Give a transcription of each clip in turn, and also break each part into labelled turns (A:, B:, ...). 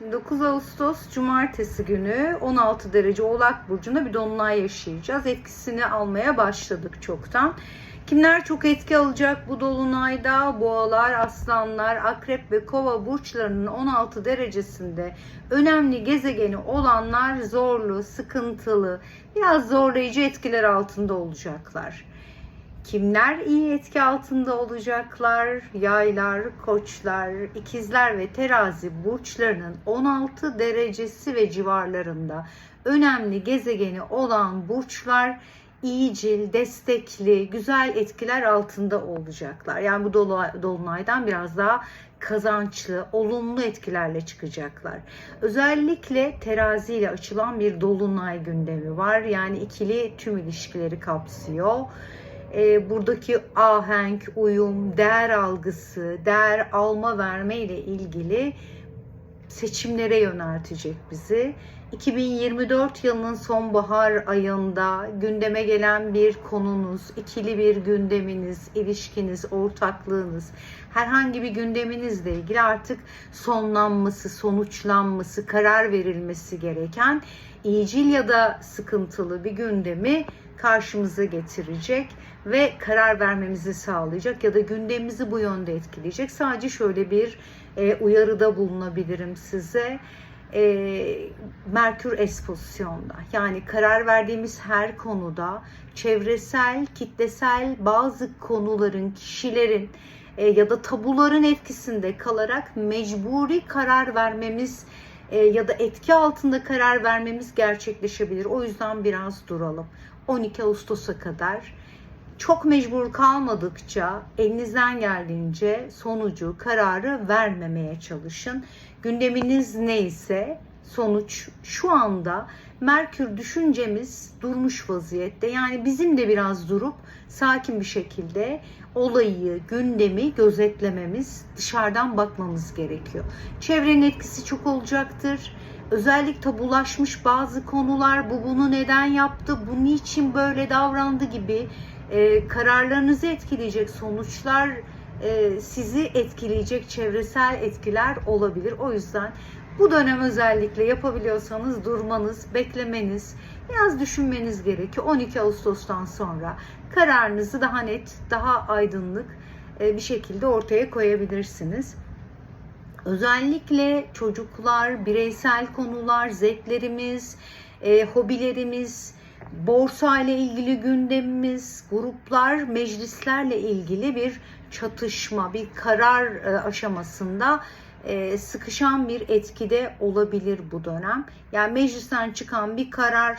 A: 9 Ağustos Cumartesi günü 16 derece Oğlak Burcu'nda bir dolunay yaşayacağız. Etkisini almaya başladık çoktan. Kimler çok etki alacak bu dolunayda? Boğalar, aslanlar, akrep ve kova burçlarının 16 derecesinde önemli gezegeni olanlar zorlu, sıkıntılı, biraz zorlayıcı etkiler altında olacaklar. Kimler iyi etki altında olacaklar? Yaylar, koçlar, ikizler ve terazi burçlarının 16 derecesi ve civarlarında önemli gezegeni olan burçlar iyicil, destekli, güzel etkiler altında olacaklar. Yani bu dolu- dolunaydan biraz daha kazançlı, olumlu etkilerle çıkacaklar. Özellikle terazi ile açılan bir dolunay gündemi var. Yani ikili tüm ilişkileri kapsıyor e, buradaki ahenk, uyum, değer algısı, değer alma verme ile ilgili seçimlere yöneltecek bizi. 2024 yılının sonbahar ayında gündeme gelen bir konunuz, ikili bir gündeminiz, ilişkiniz, ortaklığınız, herhangi bir gündeminizle ilgili artık sonlanması, sonuçlanması, karar verilmesi gereken iyicil ya da sıkıntılı bir gündemi karşımıza getirecek ve karar vermemizi sağlayacak ya da gündemimizi bu yönde etkileyecek. Sadece şöyle bir e, uyarıda bulunabilirim size. E, Merkür es pozisyonda. Yani karar verdiğimiz her konuda çevresel, kitlesel bazı konuların, kişilerin e, ya da tabuların etkisinde kalarak mecburi karar vermemiz e, ya da etki altında karar vermemiz gerçekleşebilir. O yüzden biraz duralım. 12 Ağustos'a kadar çok mecbur kalmadıkça elinizden geldiğince sonucu, kararı vermemeye çalışın. Gündeminiz neyse sonuç şu anda Merkür düşüncemiz durmuş vaziyette. Yani bizim de biraz durup sakin bir şekilde olayı, gündemi gözetlememiz, dışarıdan bakmamız gerekiyor. Çevrenin etkisi çok olacaktır. Özellikle tabulaşmış bazı konular, bu bunu neden yaptı, bu niçin böyle davrandı gibi e, kararlarınızı etkileyecek sonuçlar e, sizi etkileyecek çevresel etkiler olabilir. O yüzden bu dönem özellikle yapabiliyorsanız durmanız, beklemeniz, biraz düşünmeniz gerekiyor. 12 Ağustos'tan sonra kararınızı daha net, daha aydınlık e, bir şekilde ortaya koyabilirsiniz. Özellikle çocuklar, bireysel konular, zevklerimiz, e, hobilerimiz, borsa ile ilgili gündemimiz, gruplar, meclislerle ilgili bir çatışma, bir karar e, aşamasında e, sıkışan bir etkide olabilir bu dönem. Yani meclisten çıkan bir karar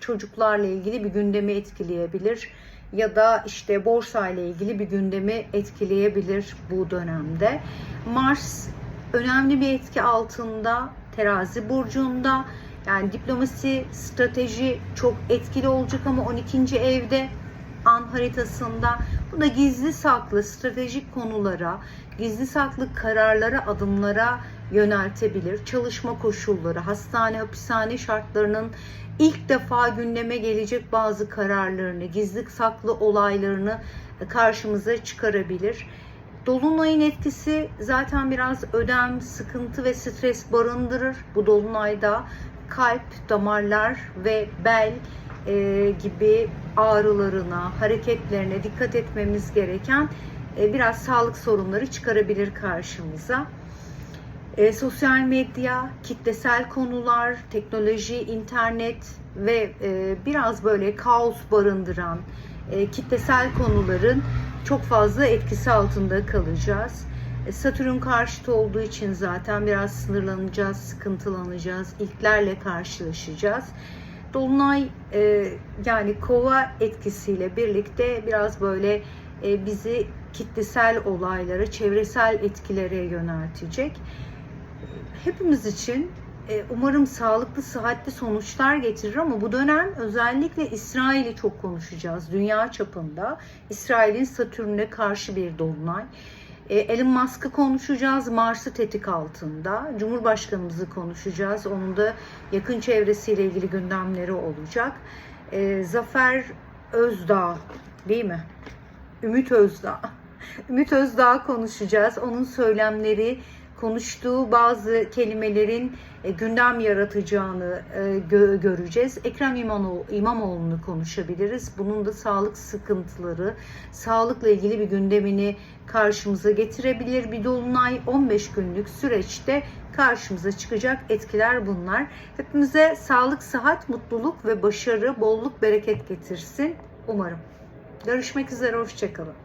A: çocuklarla ilgili bir gündemi etkileyebilir ya da işte borsa ile ilgili bir gündemi etkileyebilir bu dönemde. Mars önemli bir etki altında terazi burcunda yani diplomasi, strateji çok etkili olacak ama 12. evde an haritasında bu da gizli saklı stratejik konulara, gizli saklı kararlara, adımlara yöneltebilir. Çalışma koşulları, hastane, hapishane şartlarının ilk defa gündeme gelecek bazı kararlarını, gizli saklı olaylarını karşımıza çıkarabilir. Dolunayın etkisi zaten biraz ödem, sıkıntı ve stres barındırır. Bu dolunayda kalp, damarlar ve bel e, gibi ağrılarına, hareketlerine dikkat etmemiz gereken e, biraz sağlık sorunları çıkarabilir karşımıza. E, sosyal medya, kitlesel konular, teknoloji, internet ve e, biraz böyle kaos barındıran e, kitlesel konuların çok fazla etkisi altında kalacağız. E, Satürn karşıtı olduğu için zaten biraz sınırlanacağız, sıkıntılanacağız, ilklerle karşılaşacağız. Dolunay e, yani kova etkisiyle birlikte biraz böyle e, bizi kitlesel olaylara, çevresel etkilere yöneltecek. Hepimiz için e, umarım sağlıklı, sıhhatli sonuçlar getirir ama bu dönem özellikle İsrail'i çok konuşacağız. Dünya çapında İsrail'in Satürn'e karşı bir dolunay. E, Elon Musk'ı konuşacağız. Mars'ı tetik altında. Cumhurbaşkanımızı konuşacağız. Onun da yakın çevresiyle ilgili gündemleri olacak. E, Zafer Özdağ değil mi? Ümit Özdağ. Ümit Özdağ konuşacağız. Onun söylemleri konuştuğu bazı kelimelerin e, gündem yaratacağını e, gö- göreceğiz. Ekrem İmamoğlu, İmamoğlu'nu konuşabiliriz. Bunun da sağlık sıkıntıları, sağlıkla ilgili bir gündemini karşımıza getirebilir. Bir dolunay 15 günlük süreçte karşımıza çıkacak etkiler bunlar. Hepimize sağlık, sıhhat, mutluluk ve başarı, bolluk, bereket getirsin umarım. Görüşmek üzere, hoşçakalın.